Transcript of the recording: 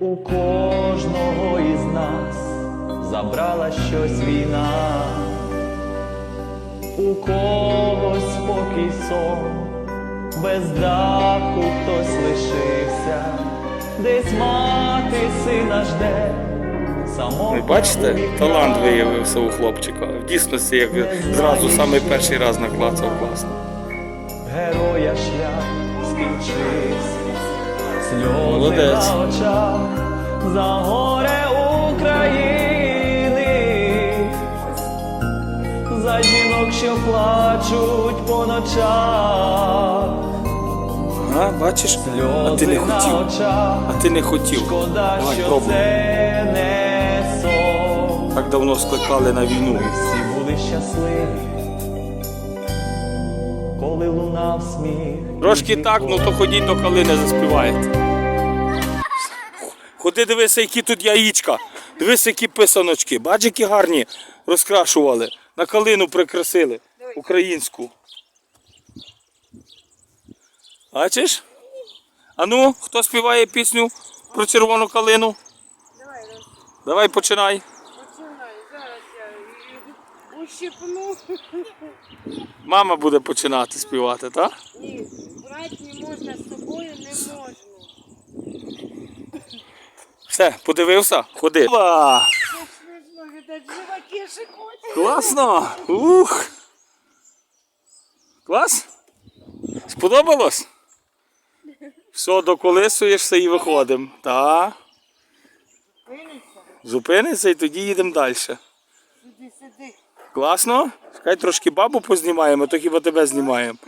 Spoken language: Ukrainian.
У кожного із нас забрала щось війна, у когось спокій сон, без даху хтось лишився, десь мати сина жде. Ви бачите, талант виявився у хлопчика. В дійсності, як зразу самий перший раз наклацав класно. Героя шлях скінчився, сльози Молодець. на очах за горе України, за жінок, що плачуть по ночах, Ага, бачиш? А ти не хотів. А ти не хотів. шкода, Давай, що пробуй. це не сон. Так давно скликали на війну. Ми всі були щасливі, коли лунав сміх. Трошки так, ну то ходіть до калини заспіваєте. Ходи дивися, які тут яєчка. Дивися, які писаночки. Бач, які гарні розкрашували. На калину прикрасили. Українську. Бачиш? А ну, хто співає пісню про червону калину? Давай, Давай починай. починай. Зараз я її ущипну. Мама буде починати співати, так? Ні, брати не можна, з собою не можна. Все, подивився? Ходи. Опа! Класно! Ух! Клас? Сподобалось? Все, доколисуєшся і виходимо. Так. Зупинися і тоді їдемо далі. Класно? Хай трошки бабу познімаємо, то хіба тебе знімаємо.